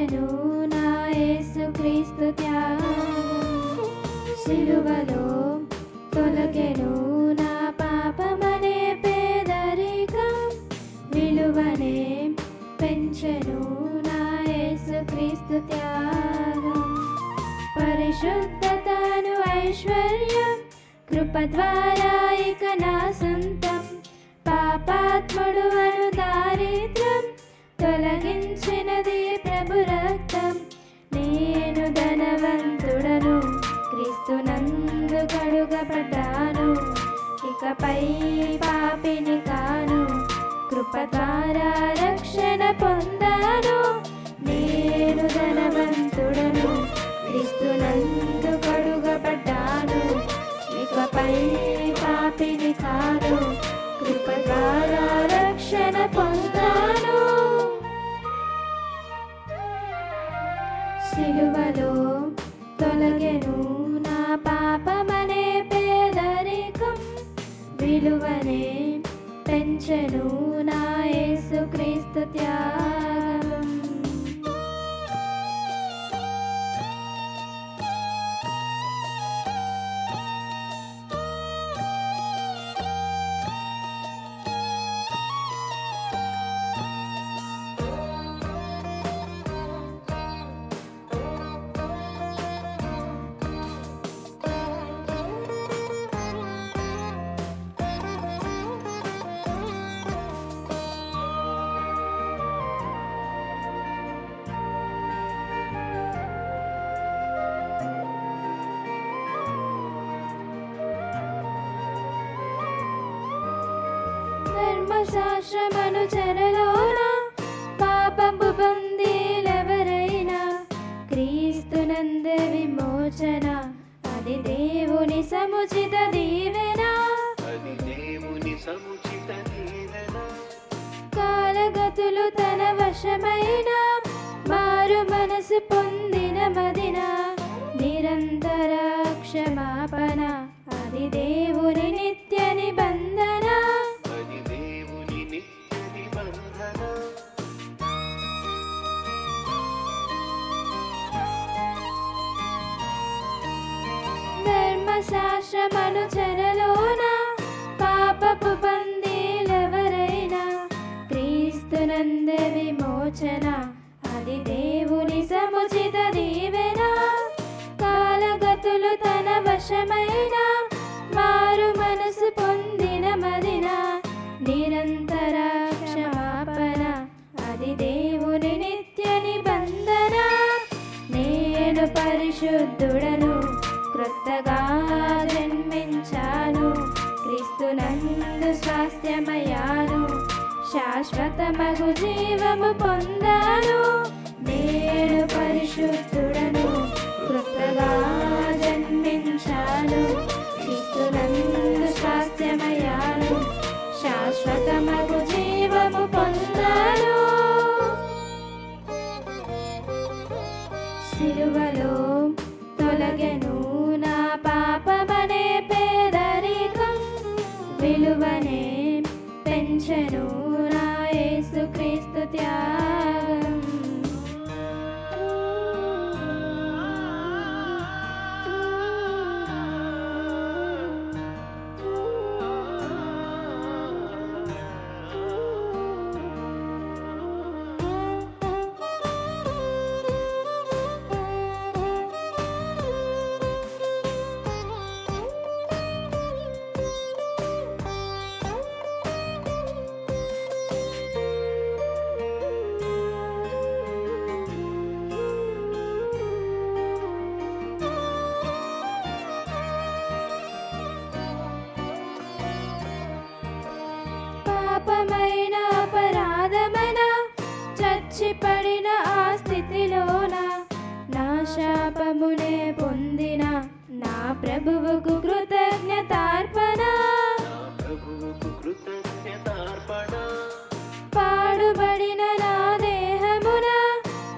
చేసెను నా యేసుక్రీస్తు త్యాగం. సిలువలో తొలకెను నా పాపమనే పేదరికం. విలువనే పెంచెను నా యేసుక్రీస్తు త్యాగం. పరిశుద్ధతను ఐశ్వర్యం కృప ద్వారా ఇక నా సొంతం. పాపాత్ముడు అను దారిద్ర్యం తొలగించినది ఇకపై పాపిని కాను కృప రక్షణ పొందాను. నేను ధనవంతుడను క్రిస్తునందు కడుగబడ్డాను. ఇకపై పాపిని కాను కృప రక్షణ పొందాను. సిలువలో తొలగెను నా పాపమనే విలువనే పెంచెను నా యేసుక్రీస్తు త్యాగము. ధర్మశాస్త్రమను చెరలోన పాపపు బందీలెవరైనా? క్రీస్తునందు విమోచన అది దేవుని సముచిత దీవెన? అది దేవుని సముచిత దీవెన? కాలగతులు తన వశమైన? మారు మనసు పొందిన మదిన? నిరంతర క్షమాపణ అది దేవుని నిత్య ధర్మశాస్త్రమను చెరలోన పాపపు బందీలెవరైనా క్రీస్తునందు విమోచన అది దేవుని సముచిత దీవెన. కాలగతులు తన వశమైన మారు మనసు పొందిన మదిన నిరంతర క్షమాపణ అది దేవుని నిత్య నిబంధన. నేను పరిశుద్ధుడను క్రొత్తగా జన్మించాను. క్రీస్తునందు స్వాస్థ్యమయ్యాను. శాశ్వతమగు జీవము పొందాను. నేను పరిశుద్ధుడను క్రొత్తగా జన్మించాను. క్రీస్తునందు స్వాస్థ్యమయ్యాను. శాశ్వతమగు జీవము పొందాను. సిలువలో తొలగెను నా పాపమనే పేదరికం విలువనే పెంచెను నా యేసుక్రీస్తు త్యాగం. చచ్చిపడిన ఆ స్థితిలోన నా శాపమునే పొందిన నా ప్రభువుకు కృతజ్ఞతార్పణ. పాడుబడిన నా దేహమున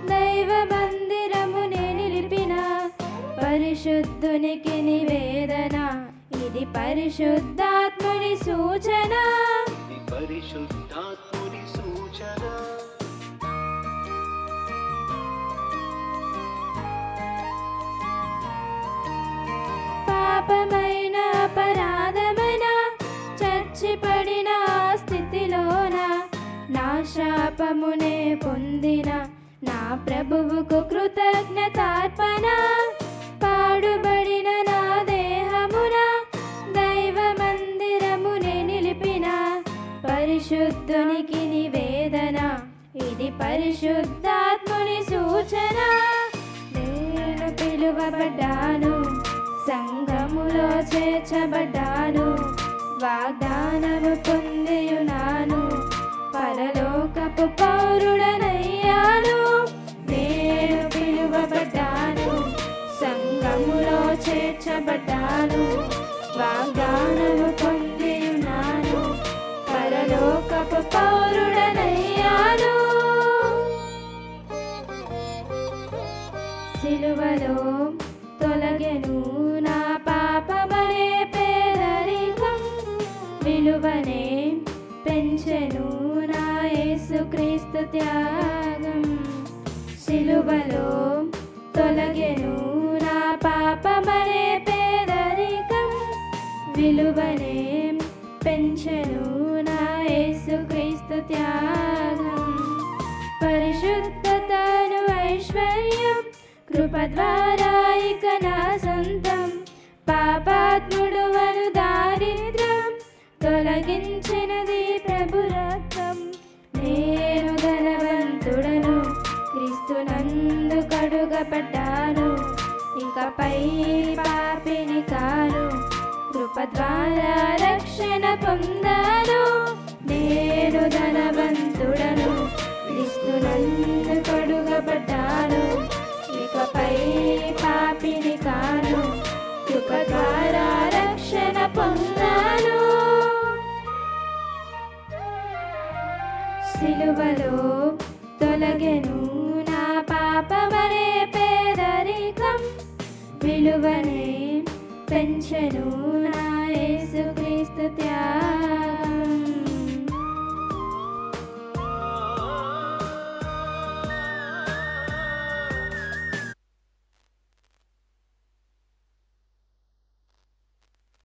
దైవ మందిరమునే నిలిపిన పరిశుద్ధునికి నివేదన. ఇది పరిశుద్ధాత్ముని సూచన. పరిశుద్ధాత్ముని సూచన. శాపమునే పొందిన నా ప్రభువుకు కృతజ్ఞతార్పణ. పాడుబడిన నా దేహమున దైవ మందిరమునే నిలిపిన. పరిశుద్ధునికి నివేదన ఇది పరిశుద్ధాత్ముని సూచన. నేను పిలువబడ్డాను సంఘములో చేర్చబడ్డాను వాగ్దానము పొందియున్నాను. పరలోకపు పౌరుడనయ్యాను. నేను పిలువబడ్డాను సంఘములో చేర్చబడ్డాను వాగ్దానము పొందియున్నాను. పరలోకపు పౌరుడనయ్యాను. సిలువలో క్రీస్తు త్యాగం. శిలువలో తొలగెను నా పాపమనే పేదరికం. విలువనే పెంచెను నా యేసుక్రీస్తు త్యాగం. పరిశుద్ధతను ఐశ్వర్యం కృప ద్వారా ఇక నా సొంతం. పాపాత్ముడు అను దారిద్రం తొలగించ క్రీస్తునందు ఇంకా ఇకపై పాపిని కాను కృప ద్వారా రక్షణ పొందాను నేను ధనవంతుడను. క్రీస్తునందు కడుగబడ్డాను ఇకపై పాపిని కాను కృప ద్వారా రక్షణ పొందాను. సిలువలో విలువనే